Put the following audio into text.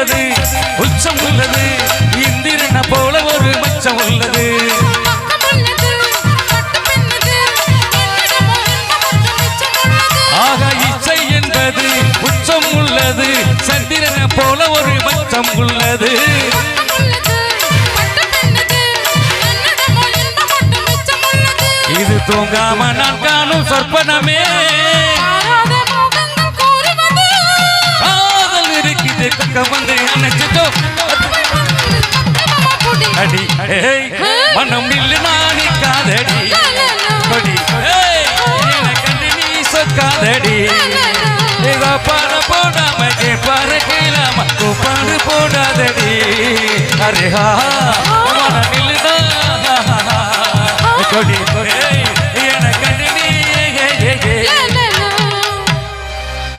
என்பது உச்சம் உள்ளது இந்திரன போல ஒரு மச்சம் உள்ளது. ஆக இச்சை என்பது உச்சம் உள்ளது சந்திரன போல ஒரு மச்சம் உள்ளது. இது தூங்காம நான் காணும் சொற்பனமே இருக்குது வந்து அணைச்சிட்டோ. அடி மனம் நில்லு நாணி காதடி கொடி கண்டு நீ சொக்காதடி. பாட போடாம கேப்பாரு கேளாம கூப்பாடு போடாதடி. அரே ஹா மனம் கொடி